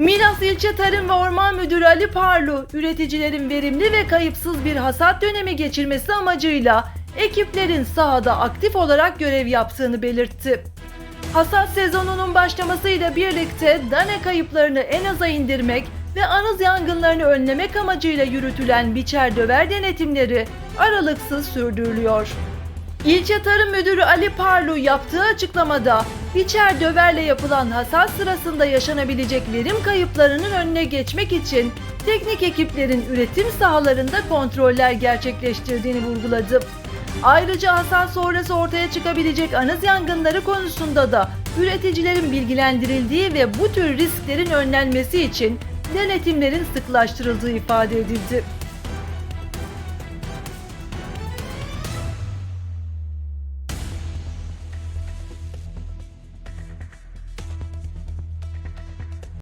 Milas İlçe Tarım ve Orman Müdürü Ali Parlu, üreticilerin verimli ve kayıpsız bir hasat dönemi geçirmesi amacıyla ekiplerin sahada aktif olarak görev yaptığını belirtti. Hasat sezonunun başlamasıyla birlikte dane kayıplarını en aza indirmek ve anız yangınlarını önlemek amacıyla yürütülen biçer döver denetimleri aralıksız sürdürülüyor. İlçe Tarım Müdürü Ali Parlu yaptığı açıklamada biçer döverle yapılan hasat sırasında yaşanabilecek verim kayıplarının önüne geçmek için teknik ekiplerin üretim sahalarında kontroller gerçekleştirdiğini vurguladı. Ayrıca hasat sonrası ortaya çıkabilecek anız yangınları konusunda da üreticilerin bilgilendirildiği ve bu tür risklerin önlenmesi için denetimlerin sıklaştırıldığı ifade edildi.